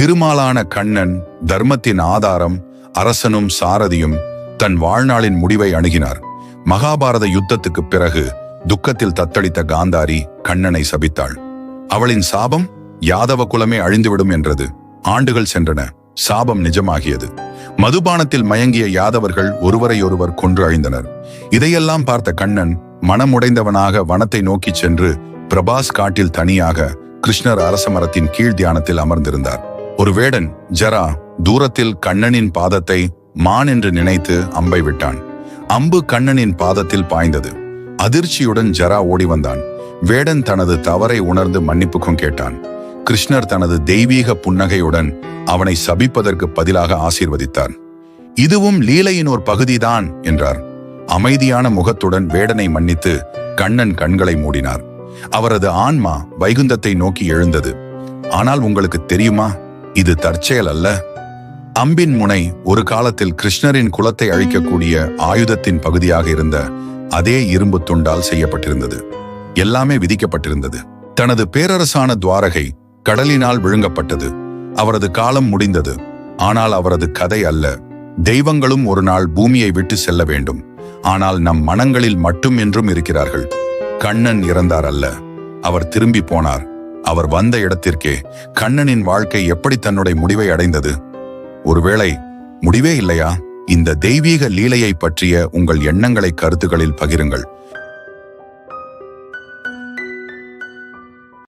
திருமாலான கண்ணன் தர்மத்தின் ஆதாரம் அரசனும் சாரதியும் தன் வாழ்நாளின் முடிவை அணுகினார். மகாபாரத யுத்தத்துக்குப் பிறகு துக்கத்தில் தத்தளித்த காந்தாரி கண்ணனை சபித்தாள். அவளின் சாபம் யாதவ குலமே அழிந்துவிடும் என்றது. ஆண்டுகள் சென்றன. சாபம் நிஜமாகியது. மதுபானத்தில் மயங்கிய யாதவர்கள் ஒருவரையொருவர் கொன்று அழிந்தனர். இதையெல்லாம் பார்த்த கண்ணன் மனமுடைந்தவனாக வனத்தை நோக்கிச் சென்று பிரபாஸ் காட்டில் தனியாக கிருஷ்ணர் அரசமரத்தின் கீழ் தியானத்தில் அமர்ந்திருந்தார். ஒரு வேடன் ஜரா தூரத்தில் கண்ணனின் பாதத்தை மான் என்று நினைத்து அம்பை விட்டான். அம்பு கண்ணனின் பாதத்தில் பாய்ந்தது. அதிர்ச்சியுடன் ஜரா ஓடி வந்தான். வேடன் தனது தவறை உணர்ந்து மன்னிப்புக்கும் கேட்டான். கிருஷ்ணர் தனது தெய்வீக புன்னகையுடன் அவனை சபிப்பதற்கு பதிலாக ஆசீர்வதித்தார். இதுவும் லீலையின் ஒரு பகுதிதான் என்றார். அமைதியான முகத்துடன் வேடனை மன்னித்து கண்ணன் கண்களை மூடினார். அவரது ஆன்மா வைகுந்தத்தை நோக்கி எழுந்தது. ஆனால் உங்களுக்கு தெரியுமா? இது தற்செயல் அல்ல. அம்பின் முனை ஒரு காலத்தில் கிருஷ்ணரின் குலத்தை அழிக்கக்கூடிய ஆயுதத்தின் பகுதியாக இருந்த அதே இரும்பு துண்டால் செய்யப்பட்டிருந்தது. எல்லாமே விதிக்கப்பட்டிருந்தது. தனது பேரரசான துவாரகை கடலினால் விழுங்கப்பட்டது. அவரது காலம் முடிந்தது. ஆனால் அவரது கதை அல்ல. தெய்வங்களும் ஒரு நாள் பூமியை விட்டு செல்ல வேண்டும். ஆனால் நம் மனங்களில் மட்டும் என்றும் இருக்கிறார்கள். கண்ணன் இறந்தார் அல்ல. அவர் திரும்பி போனார். அவர் வந்த இடத்திற்கே கண்ணனின் வாழ்க்கை எப்படி தன்னுடைய முடிவை அடைந்தது? ஒருவேளை முடிவே இல்லையா? இந்த தெய்வீக லீலையை பற்றிய உங்கள் எண்ணங்களை கருத்துகளில் பகிருங்கள்.